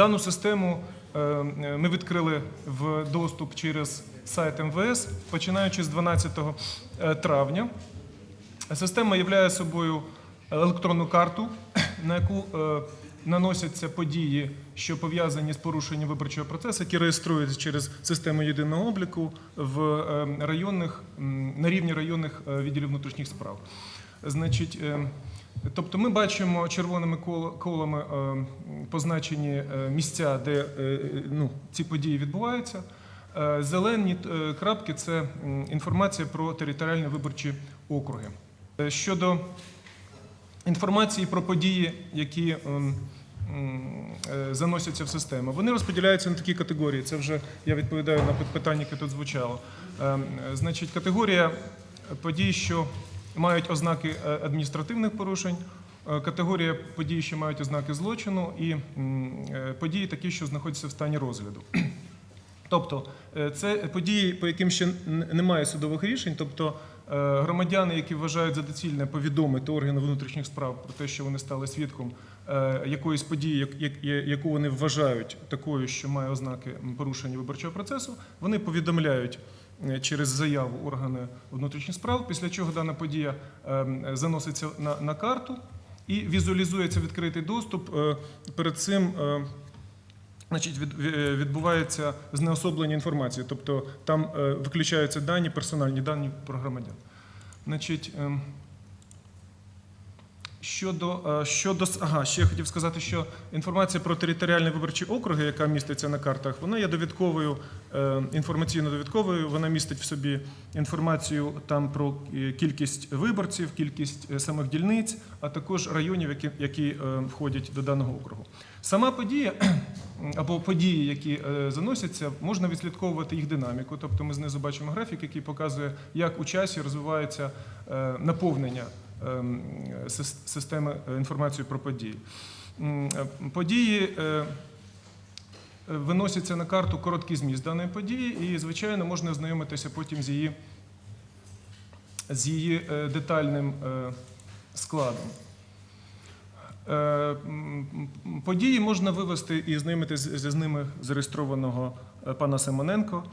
Дану систему е, е, ми відкрили в доступ через сайт МВС, починаючи з 12 травня. Система являє собою електронну карту, на яку е, наносяться події, що пов'язані з порушенням виборчого процесу, які реєструються через систему єдиного обліку в е, районних на рівні районних е, відділів внутрішніх справ. Значить, е, тобто ми бачимо червоними колами е, позначені е, місця, де е, ну, ці події відбуваються. Зелені крапки це інформація про територіальні виборчі округи. Щодо інформації про події, які ем, заносяться в систему, вони розподіляються на такі категорії. Це вже я відповідаю на питання, яке тут звучало. Ем, Значить, категорія подій, що мають ознаки е, адміністративних порушень. е, Категорія подій, що мають ознаки злочину, і е, події такі, що знаходяться в стані розгляду. Тобто це події, по яким ще немає судових рішень. Тобто громадяни, які вважають за доцільне повідомити органи внутрішніх справ про те, що вони стали свідком якоїсь події, яку вони вважають такою, що має ознаки порушення виборчого процесу, вони повідомляють. Е, Через заяву органи внутрішніх справ, після чого дана подія е, заноситься на, на карту і візуалізується відкритий доступ. Е, Перед цим е, Значить, від, відбувається знеособлення інформації, тобто там виключаються дані, персональні дані про громадян. Значить, ем, щодо, е, щодо ага, ще я хотів сказати, що інформація про територіальні виборчі округи, яка міститься на картах, вона є довідковою, е, інформаційно-довідковою. Вона містить в собі інформацію там про е, кількість виборців, кількість самих дільниць, а також районів, які, які входять до даного округу. Сама подія або події, які заносяться, можна відслідковувати їх динаміку. Тобто ми знизу бачимо графік, який показує, як у часі розвивається наповнення системи е, інформації про події. Е, Події е, виносяться на карту короткий зміст даної події, і, звичайно, можна ознайомитися потім з її, з її детальним складом. Події можна вивести і знайомитися з ними зареєстрованого пана Симоненко.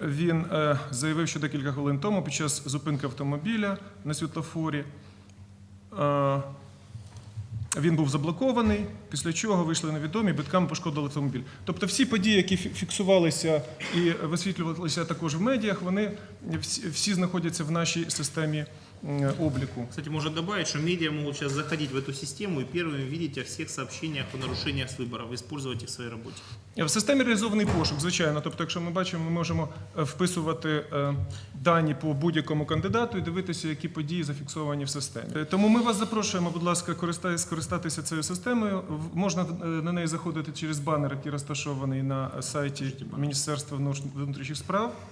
Він е, заявив, що декілька хвилин тому під час зупинки автомобіля на світлофорі е, він був заблокований, після чого вийшли невідомі, битками пошкодили автомобіль. Тобто всі події, які фіксувалися і висвітлювалися також в медіях, вони всі, всі знаходяться в нашій системі м, обліку. Кстати, можно добавить, что медиа могут сейчас заходить в эту систему и первыми видеть о всех сообщениях о нарушениях с выборов, использовать их в своей работе. В системі реалізований пошук, звичайно. Тобто, якщо ми бачимо, ми можемо е, вписувати е, дані по будь-якому кандидату і дивитися, які події зафіксовані в системі. Е, Тому ми вас запрошуємо, будь ласка, користай- скористатися цією системою. В- Можна е, на неї заходити через банер, який розташований на сайті Міністерства внутрішніх справ.